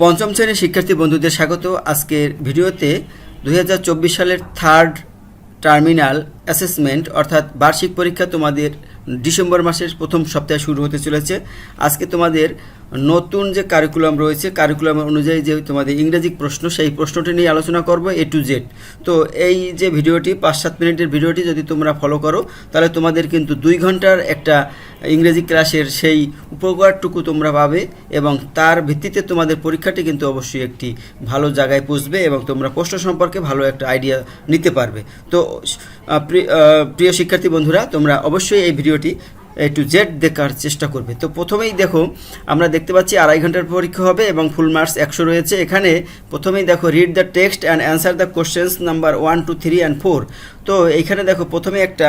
পঞ্চম শ্রেণির শিক্ষার্থী বন্ধুদের স্বাগত। আজকের ভিডিওতে দুই হাজার চব্বিশ সালের থার্ড টার্মিনাল অ্যাসেসমেন্ট অর্থাৎ বার্ষিক পরীক্ষা তোমাদের ডিসেম্বর মাসের প্রথম সপ্তাহে শুরু হতে চলেছে। আজকে তোমাদের নতুন যে কারিকুলাম রয়েছে কারিকুলাম অনুযায়ী যে তোমাদের ইংরেজি প্রশ্ন, সেই প্রশ্নটি নিয়ে আলোচনা করব এ টু জেড তো এই যে ভিডিওটি পাঁচ সাত মিনিটের ভিডিওটি যদি তোমরা ফলো করো, তাহলে তোমাদের কিন্তু দুই ঘণ্টার একটা ইংরেজি ক্লাসের সেই উপকারটুকু তোমরা পাবে এবং তার ভিত্তিতে তোমাদের পরীক্ষাটি কিন্তু অবশ্যই একটি ভালো জায়গায় পৌঁছবে এবং তোমরা প্রশ্ন সম্পর্কে ভালো একটা আইডিয়া নিতে পারবে। তো প্রিয় শিক্ষার্থী বন্ধুরা, তোমরা অবশ্যই এই ভিডিওটি টু জেড দেখার চেষ্টা করবে। তো প্রথমেই দেখো, আমরা দেখতে পাচ্ছি আড়াই ঘণ্টার পরীক্ষা হবে এবং ফুল মার্কস একশো রয়েছে। এখানে প্রথমেই দেখো read the text and answer the questions number one two three and four তো এইখানে দেখো, প্রথমে একটা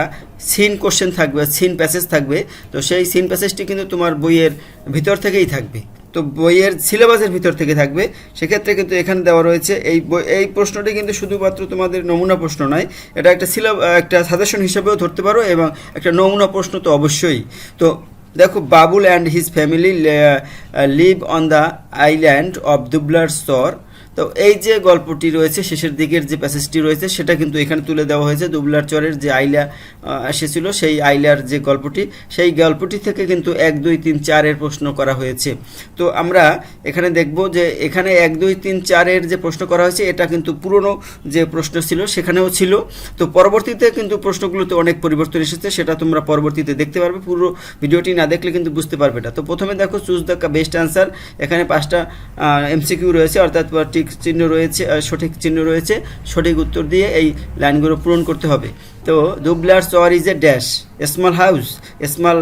সিন কোশ্চেন থাকবে সিন প্যাসেজ থাকবে। তো সেই সিন প্যাসেজটি কিন্তু তোমার বইয়ের ভিতর থেকেই থাকবে। তো বইয়ের সিলেবাসের ভিতর থেকে থাকবে। সেক্ষেত্রে কিন্তু এখানে দেওয়া রয়েছে এই এই প্রশ্নটি কিন্তু শুধুমাত্র তোমাদের নমুনা প্রশ্ন নয়, এটা একটা সিলেবাস একটা সাজেশন হিসেবেও ধরতে পারো এবং একটা নমুনা প্রশ্ন তো অবশ্যই। তো দেখো, Babul and his family live on the island of Dublar স্তর তো এই যে গল্পটি রয়েছে, শেষের দিকের যে প্যাসেজটি রয়েছে, সেটা কিন্তু এখানে তুলে দেওয়া হয়েছে। দুবলার চরের যে আইলা এসেছিল, সেই আইলার যে গল্পটি, সেই গল্পটি থেকে কিন্তু এক, দুই, তিন, চারের প্রশ্ন করা হয়েছে। তো আমরা এখানে দেখব যে এখানে এক, দুই, তিন, চারের যে প্রশ্ন করা হয়েছে, এটা কিন্তু পুরনো যে প্রশ্ন ছিল, সেখানেও ছিল। তো পরবর্তীতে কিন্তু প্রশ্নগুলোতে অনেক পরিবর্তন এসেছে, সেটা তোমরা পরবর্তীতে দেখতে পারবে। পুরো ভিডিওটি না দেখলে কিন্তু বুঝতে পারবে না। তো প্রথমে দেখো চুজ দ্য বেস্ট অ্যান্সার এখানে পাঁচটা এমসিকিউ রয়েছে, অর্থাৎ টিক চিহ্ন রয়েছে সঠিক চিহ্ন রয়েছে, সঠিক উত্তর দিয়ে এই লাইনগুলো পূরণ করতে হবে। তো Dublar Char is a dash, small house, small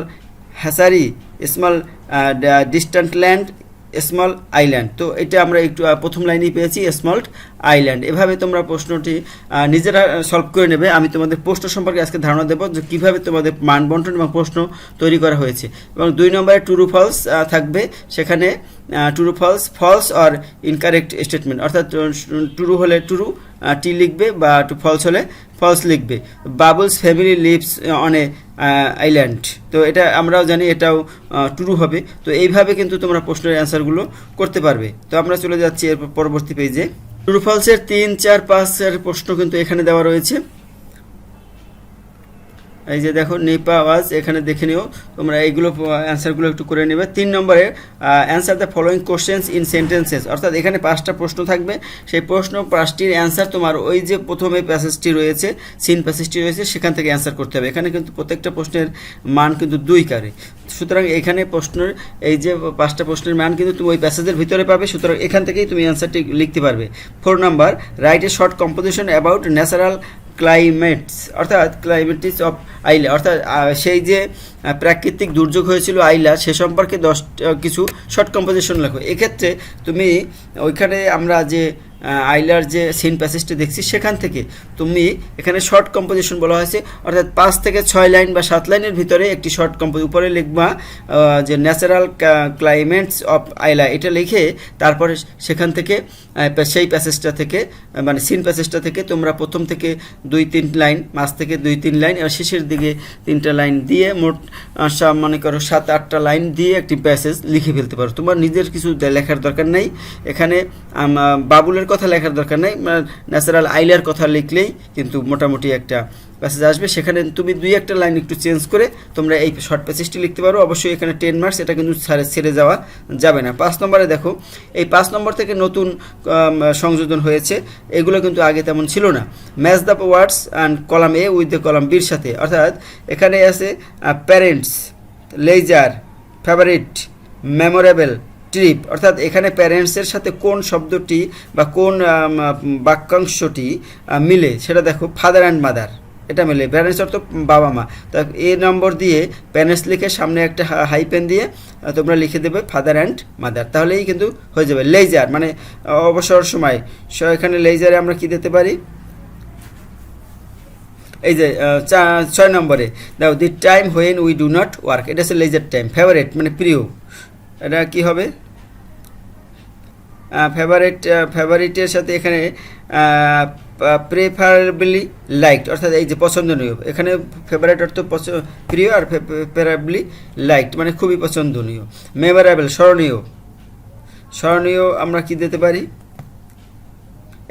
হ্যাসারি, small distant land small island তো এটা আমরা একটু প্রথম লাইনেই পেয়েছি স্মল আইল্যান্ড এভাবে তোমরা প্রশ্নটি নিজেরা সলভ করে নেবে। আমি তোমাদের প্রশ্ন সম্পর্কে আজকে ধারণা দেবো যে কীভাবে তোমাদের মান বন্টন এবং প্রশ্ন তৈরি করা হয়েছে। এবং দুই নম্বরে টুরু ফলস থাকবে। সেখানে true false false or incorrect statement অর্থাৎ টুরু হলে টুরু টি লিখবে বা টু ফলস হলে ফলস লিখবে। Babul's family lives on a island তো এটা আমরাও জানি এটাও ট্রু হবে। তো এইভাবে কিন্তু তোমরা প্রশ্নের অ্যান্সারগুলো করতে পারবে। তো আমরা চলে যাচ্ছি এরপর পরবর্তী পেজে ট্রু ফলসের তিন, চার পাঁচের প্রশ্ন কিন্তু এখানে দেওয়া রয়েছে। এই যে দেখো, নিপা আওয়াজ এখানে দেখে নিও। তোমরা এইগুলো অ্যান্সারগুলো একটু করে নেবে। তিন নম্বরে answer the following questions in sentences অর্থাৎ এখানে পাঁচটা প্রশ্ন থাকবে। সেই প্রশ্ন পাঁচটির অ্যান্সার তোমার ওই যে প্রথমে প্যাসেজটি রয়েছে সিন প্যাসেজটি রয়েছে, সেখান থেকে অ্যান্সার করতে হবে। এখানে কিন্তু প্রত্যেকটা প্রশ্নের মান কিন্তু দুই কারে। সুতরাং এখানে প্রশ্নের, এই যে পাঁচটা প্রশ্নের মান কিন্তু তুমি ওই প্যাসেজের ভিতরে পাবে। সুতরাং এখান থেকেই তুমি অ্যান্সারটি লিখতে পারবে। Four number write a short composition about natural climates অর্থাৎ ক্লাইমেটিস অফ আইল্যান্ড অর্থাৎ সেই যে প্রাকৃতিক দুর্যোগ হয়েছিল আইলা, সে সম্পর্কে দশ কিছু শর্ট কম্পোজিশন লেখো। এক্ষেত্রে তুমি ওইখানে আমরা যে আইলার যে সিন প্যাসেজটি দেখছি, সেখান থেকে তুমি এখানে শর্ট কম্পোজিশন বলা হয়েছে, অর্থাৎ পাঁচ থেকে ছয় লাইন বা সাত লাইনের ভিতরে একটি শর্ট কম্পোজ উপরে লিখবা যে ন্যাচারাল ক্লাইমেটস অফ আইলা, এটা লিখে তারপরে সেখান থেকে সেই প্যাসেজটা থেকে মানে সিন প্যাসেজটা থেকে তোমরা প্রথম থেকে দুই, তিন লাইন, মাঝ থেকে দুই, তিন লাইন আর শেষের দিকে তিনটা লাইন দিয়ে মোট মনে করো সাত, আটটা লাইন দিয়ে একটি প্যাসেজ লিখে ফেলতে পারো। তোমার নিজের কিছু লেখার দরকার নেই। এখানে বাবুলের কথা লেখার দরকার নেই। ন্যাচারাল আইলার কথা লিখলেই কিন্তু মোটামুটি একটা প্যাসেজ আসবে, সেখানে তুমি দুই একটা লাইন একটু চেঞ্জ করে তোমরা এই শর্ট প্যাসেজটি লিখতে পারো। অবশ্যই এখানে টেন মার্কস এটা কিন্তু ছাড়ে- যাওয়া যাবে না। পাঁচ নম্বরে দেখো, এই পাঁচ নম্বর থেকে নতুন সংযোজন হয়েছে, এগুলো কিন্তু আগে তেমন ছিল না। Match the words and column A with the column বির সাথে। অর্থাৎ এখানে আছে parents leisure favourite memorable trip অর্থাৎ এখানে প্যারেন্টসের সাথে কোন শব্দটি বা কোন বাক্যাংশটি মিলে, সেটা দেখো ফাদার অ্যান্ড মাদার এটা মিলে প্যারেন্টস অর্থ বাবা মা। তা এ নম্বর দিয়ে প্যারেন্টস লিখে সামনে একটা হাই পেন দিয়ে তোমরা লিখে দেবে ফাদার অ্যান্ড মাদার। তাহলেই কিন্তু হয়ে যাবে। লেজার মানে অবসর সময়। এখানে লেজারে আমরা কি দিতে পারি? এই যে ছয় নম্বরে। দাও, the time when we do not work. এটা হচ্ছে লেজার টাইম, ফেভারেট মানে প্রিয়। এটা কি হবে? ফেভারিট ফেভারিটের সাথে এখানে প্রেফারেবলি লাইকড অর্থাৎ এই যে পছন্দনীয়। এখানে ফেভারিট অর্থ প্রিয় আর প্রেফারেবলি লাইকড মানে খুবই পছন্দনীয়। মেমোরেবল স্মরণীয়। স্মরণীয় আমরা কি দিতে পারি?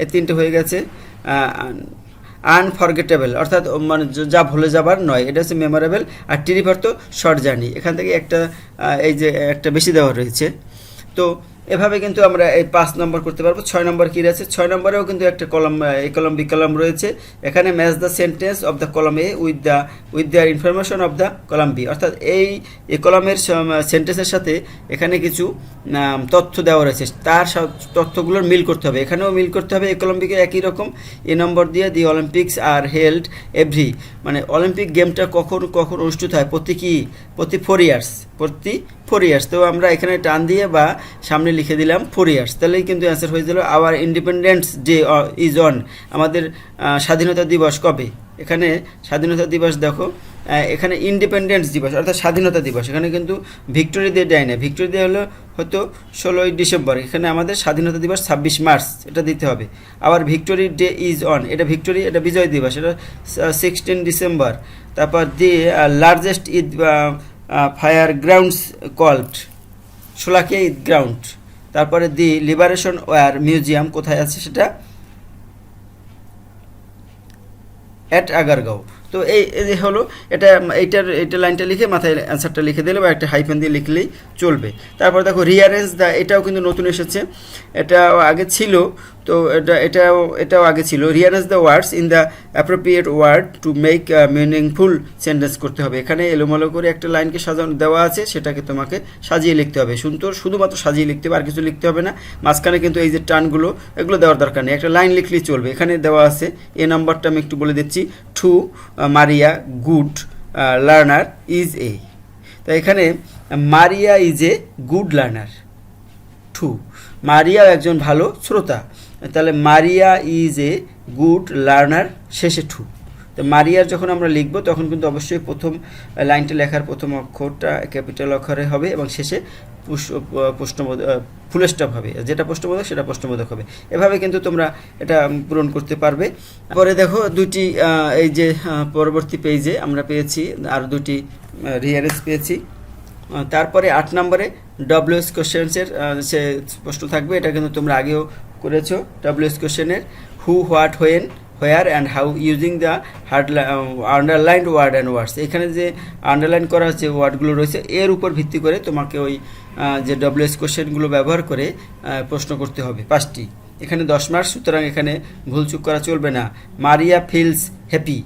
এই তিনটে হয়ে গেছে। আনফরগেটেবল অর্থাৎ মানে যা ভুলে যাবার নয়। এটা হচ্ছে মেমোরেবল আর টিরিফার তো শর্ট জার্নি এখান থেকে একটা এই যে একটা বেশি দেওয়া রয়েছে। তো এভাবে কিন্তু আমরা এই পাঁচ নম্বর করতে পারব। ছয় নম্বর কী রয়েছে? ছয় নম্বরেও কিন্তু একটা কলম এই কলম বি কলম রয়েছে। এখানে match the sentence of the column A with the with the information of the column B অর্থাৎ এই এই কলমের সেন্টেন্সের সাথে এখানে কিছু তথ্য দেওয়া রয়েছে। তার তথ্যগুলোর মিল করতে হবে। এখানেও মিল করতে হবে। এই কলম বিকে একই রকম। এ নম্বর দিয়ে the Olympics are held every মানে অলিম্পিক গেমটা কখন কখন অনুষ্ঠিত হয়? প্রতি কি? প্রতি ফোর ইয়ার্স প্রতি ফোর ইয়ার্স তো আমরা এখানে টান দিয়ে বা সামনে লিখে দিলাম ফোর ইয়ার্স তাহলেই কিন্তু অ্যান্সার হয়ে গেল our Independence Day is on আমাদের স্বাধীনতা দিবস কবে? এখানে স্বাধীনতা দিবস দেখো এখানে ইন্ডিপেন্ডেন্স দিবস, অর্থাৎ স্বাধীনতা দিবস। এখানে কিন্তু ভিক্টোরি ডে দেয় না। ভিক্টোরি ডে হলো হয়তো ষোলোই ডিসেম্বর। এখানে আমাদের স্বাধীনতা দিবস ছাব্বিশ মার্চ, এটা দিতে হবে। আবার ভিক্টোরি ডে ইজ অন এটা ভিক্টোরি এটা বিজয় দিবস, এটা সিক্সটিন ডিসেম্বর। তারপর the largest Eid prayer grounds called Sholakia Eid ground তারপরে দি লিবারেশন ওয়ার মিউজিয়াম কোথায় আছে সেটা? অ্যাট আগারগাঁও তো এই হলো, এটা, এইটার, এইটা লাইনটা লিখে মাথায় অ্যান্সারটা লিখে দিলে বা একটা হাইফেন দিয়ে লিখলেই চলবে। তারপর দেখো রিয়ারেঞ্জ দা এটাও কিন্তু নতুন এসেছে। এটা আগে ছিল তো এটা, এটাও এটাও আগে ছিল। Rearrange the words in the appropriate word to make meaningful sentence করতে হবে। এখানে এলোমেলো করে একটা লাইনকে সাজানো দেওয়া আছে, সেটাকে তোমাকে সাজিয়ে লিখতে হবে। সুন্দর শুধুমাত্র সাজিয়ে লিখতে হবে, আর কিছু লিখতে হবে না। মাঝখানে কিন্তু এই যে টানগুলো, এগুলো দেওয়ার দরকার নেই। একটা লাইন লিখলেই চলবে। এখানে দেওয়া আছে, এ নাম্বারটা আমি একটু বলে দিচ্ছি। To Maria good learner is a. তো এখানে, Maria is a good learner. To Maria একজন ভালো শ্রোতা। তাহলে Maria is a good learner শেষে ঠু তো মারিয়ার যখন আমরা লিখব, তখন কিন্তু অবশ্যই প্রথম লাইনটা লেখার প্রথম অক্ষরটা ক্যাপিটাল অক্ষরে হবে এবং শেষে প্রশ্নবোধ ফুল স্টপ হবে। যেটা প্রশ্নবোধক, সেটা প্রশ্নবোধক হবে। এভাবে কিন্তু তোমরা এটা পূরণ করতে পারবে। পরে দেখো দুটি এই যে পরবর্তী পেজে আমরা পেয়েছি, আর দুটি রিয়ারেন্স পেয়েছি। তারপরে আট নম্বরে ডব্লিউএস কোশ্চেন্সের সে প্রশ্ন থাকবে। এটা কিন্তু তোমরা আগেও করেছ ডব্লিউএস কোশ্চেনের who what when where and how using the hard underlined word and words এখানে যে আন্ডারলাইন করা যে ওয়ার্ডগুলো রয়েছে, এর উপর ভিত্তি করে তোমাকে ওই যে ডব্লিউএস কোশ্চেনগুলো ব্যবহার করে প্রশ্ন করতে হবে পাঁচটি। এখানে দশ মার্ক সুতরাং এখানে ভুলচুক করা চলবে না। মারিয়া ফিলস হ্যাপি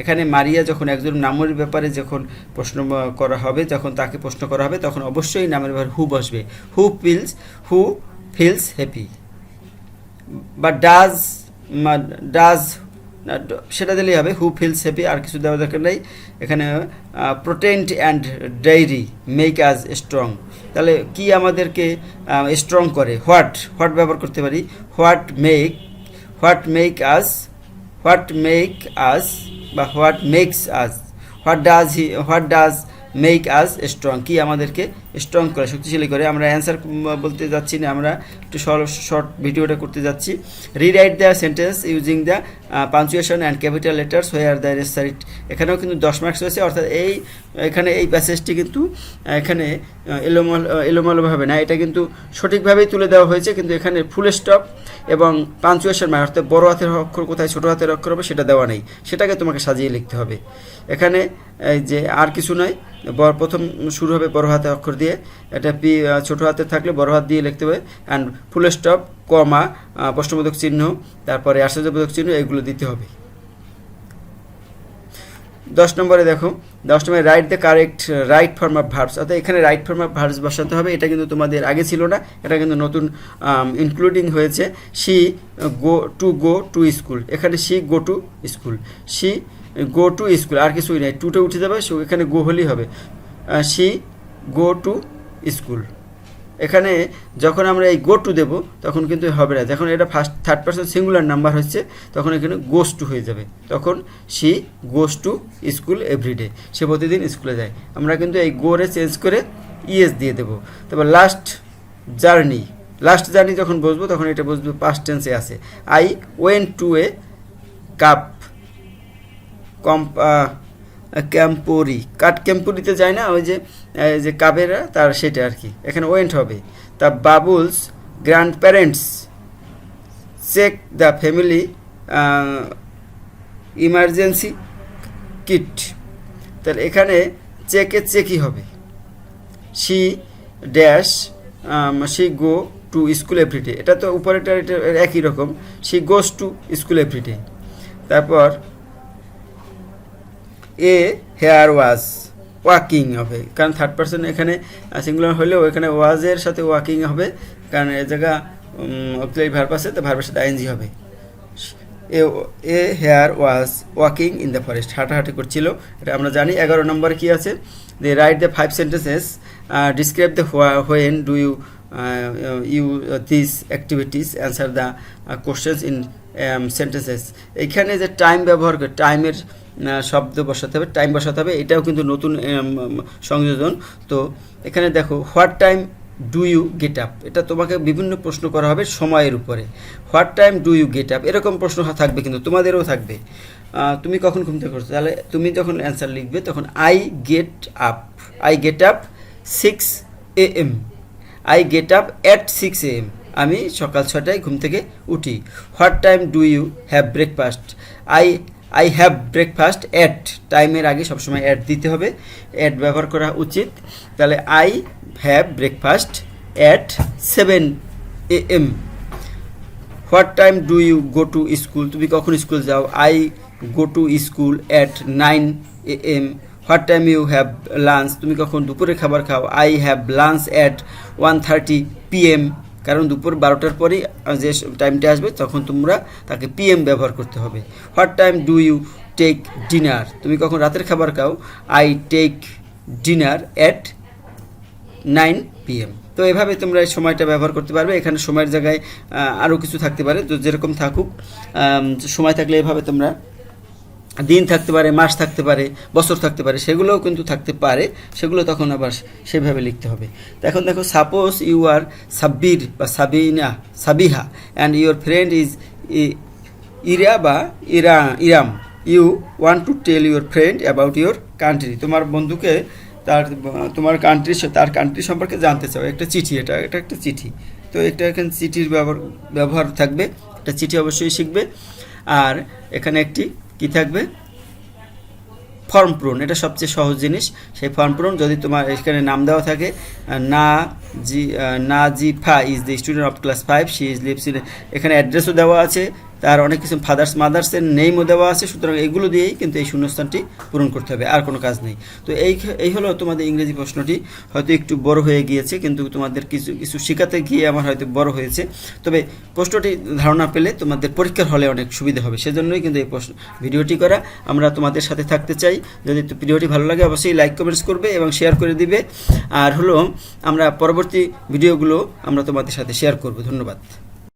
এখানে মারিয়া যখন একজন নামের ব্যাপারে যখন প্রশ্ন করা হবে, যখন তাকে প্রশ্ন করা হবে, তখন অবশ্যই নামের ব্যাপারে হু বসবে। Who feels who feels happy বা ডাজ ডাজ সেটা দিলেই হবে হু ফিলস হ্যাপি আর কিছু দেওয়া দরকার নেই। এখানে protein and dairy make us strong তাহলে কি আমাদেরকে স্ট্রং করে? হোয়াট হোয়াট ব্যবহার করতে পারি? What make what make us what make us বা what makes us what does he what does make us strong কি আমাদেরকে স্ট্রং করে, শক্তিশালী করে। আমরা অ্যান্সার বলতে যাচ্ছি না, আমরা একটু শর্ট ভিডিওটা করতে যাচ্ছি। Rewrite the sentence using the punctuation and capital letters where the রেসারিট এখানেও কিন্তু দশ মার্কস রয়েছে, অর্থাৎ এই, এখানে এই প্যাসেজটি কিন্তু এখানে এলোমাল এলোমেলোভাবে না, এটা কিন্তু সঠিকভাবেই তুলে দেওয়া হয়েছে, কিন্তু এখানে ফুল স্টপ এবং পাঞ্চুয়েশন মার্ক অর্থাৎ বড় হাতের অক্ষর কোথায়, ছোটো হাতের অক্ষর হবে, সেটা দেওয়া নেই। সেটাকে তোমাকে সাজিয়ে লিখতে হবে। এখানে যে আর কিছু নয় প্রথম শুরু হবে বড় হাতে অক্ষর দিয়ে। এটা পি ছোট হাতে থাকলে বড় হাত দিয়ে লিখতে হবে। অ্যান্ড ফুল স্টপ কমা প্রশ্নবোধক চিহ্ন, তারপরে আশ্চর্যবোধক চিহ্ন, এগুলো দিতে হবে। দশ নম্বরে দেখো, দশ নম্বরে write the correct write form of verbs অর্থাৎ এখানে রাইট ফর্ম অফ ভার্বস বসাতে হবে। এটা কিন্তু তোমাদের আগে ছিল না। এটা কিন্তু নতুন ইনক্লুডিং হয়েছে। She go to go to school এখানে she go to school she go to school আর কিছুই নাই টুটে উঠে যাবে এখানে গো হলেই হবে। সি গো টু স্কুল এখানে যখন আমরা এই গো টু দেবো, তখন কিন্তু হবে না। যখন এটা first third person singular number হচ্ছে, তখন এখানে গোস টু হয়ে যাবে। তখন she goes to school everyday সে প্রতিদিন স্কুলে যায়। আমরা কিন্তু এই গোরে চেঞ্জ করে ইএস দিয়ে দেবো। তারপর লাস্ট জার্নি লাস্ট জার্নি যখন বসবো, তখন এটা বসবো পাস্ট টেন্সে আছে। I went to a camp comp camporee. কাঠ ক্যাম্পুরিতে যায় না? ওই যে যে কাবেরা তার সেটা আর কি। এখানে ওয়েন্ট হবে। তা Babul's grandparents check the family emergency kit. তাহলে এখানে চেকে চেকই হবে। She dash she go to school everyday এটা তো উপরেটা এটা একই রকম। She goes to school everyday তারপর এ হেয়ার ওয়াজ ওয়াকিং হবে। কারণ থার্ড পার্সন এখানে সিঙ্গুলার হলেও এখানে ওয়াজের সাথে ওয়াকিং হবে। কারণ এ জায়গা অক্সিলারি ভার্ব আছে, তো ভার্বের সাথে আইএনজি হবে। A a hare was walking in the forest হাঁটাহাঁটি করছিল। এটা আমরা জানি। এগারো নম্বরে কি আছে? They write the five sentences describe the হোয়া when do you you this activities answer the questions in sentences এখানে যে টাইম ব্যবহার করে টাইমের শব্দ বসাতে হবে টাইম বসাতে হবে এটাও কিন্তু নতুন um, সংযোজন। তো এখানে দেখো what time do you get up এটা তোমাকে বিভিন্ন প্রশ্ন করা হবে সময়ের উপরে। What time do you get up এরকম প্রশ্ন থাকবে কিন্তু তোমাদেরও থাকবে। তুমি কখন ঘুম থেকে করছ তাহলে তুমি যখন অ্যান্সার লিখবে তখন I get up I get up six A M I get up at six A M আমি সকাল ছটায় ঘুম থেকে উঠি। What time do you have breakfast I I have breakfast at টাইমের আগে সবসময় অ্যাড দিতে হবে। অ্যাড ব্যবহার করা উচিত। তাহলে I have breakfast at seven A M what time do you go to school তুমি কখন স্কুল যাও? I go to school at nine A M what time you have lunch তুমি কখন দুপুরে খাবার খাও? I have lunch at one thirty P M কারণ দুপুর বারোটার পরেই যে টাইমটা আসবে, তখন তোমরা তাকে পিএম ব্যবহার করতে হবে। What time do you take dinner তুমি কখন রাতের খাবার খাও? I take dinner at nine PM তো এভাবে তোমরা এই সময়টা ব্যবহার করতে পারবে। এখানে সময়ের জায়গায় আরও কিছু থাকতে পারে। তো যেরকম থাকুক সময় থাকলে এভাবে তোমরা দিন থাকতে পারে, মাস থাকতে পারে, বছর থাকতে পারে, সেগুলোও কিন্তু থাকতে পারে, সেগুলো তখন আবার সেভাবে লিখতে হবে। তো এখন দেখো সাপোজ ইউ আর সাব্বির বা Sabina, Sabiha and your friend is Ira বা Ira, Iram. You want to tell your friend about your country তোমার বন্ধুকে তার, তোমার কান্ট্রি তার কান্ট্রি সম্পর্কে জানতে চাও। একটা চিঠি, এটা এটা একটা চিঠি। তো এটা এখানে চিঠির ব্যবহার ব্যবহার থাকবে। একটা চিঠি অবশ্যই শিখবে। আর এখানে একটি কি থাকবে? ফর্ম পূরণ, এটা সবচেয়ে সহজ জিনিস। সেই ফর্ম পূরণ যদি তোমার এখানে নাম দেওয়া থাকে না জি না জি ফা is the student of class five, she is lives in এখানে অ্যাড্রেসও দেওয়া আছে তার অনেক কিছু ফাদার্স মাদার্সের নেমও দেওয়া আছে, সুতরাং এগুলো দিয়েই কিন্তু এই শূন্যস্থানটি পূরণ করতে হবে, আর কোনো কাজ নেই। তো এই এই হলো তোমাদের ইংরেজি প্রশ্নটি, হয়তো একটু বড় হয়ে গিয়েছে, কিন্তু তোমাদের কিছু কিছু শেখাতে গিয়ে আমার হয়তো বড় হয়েছে। তবে প্রশ্নটি ধারণা পেলে তোমাদের পরীক্ষার হলে অনেক সুবিধা হবে, সেজন্যই কিন্তু এই প্রশ্ন, ভিডিওটি করা। আমরা তোমাদের সাথে থাকতে চাই, যদি ভিডিওটি ভালো লাগে অবশ্যই লাইক কমেন্টস করবে এবং শেয়ার করে দিবে। আর হলো, আমরা পরবর্তী ভিডিওগুলো আমরা তোমাদের সাথে শেয়ার করব, ধন্যবাদ।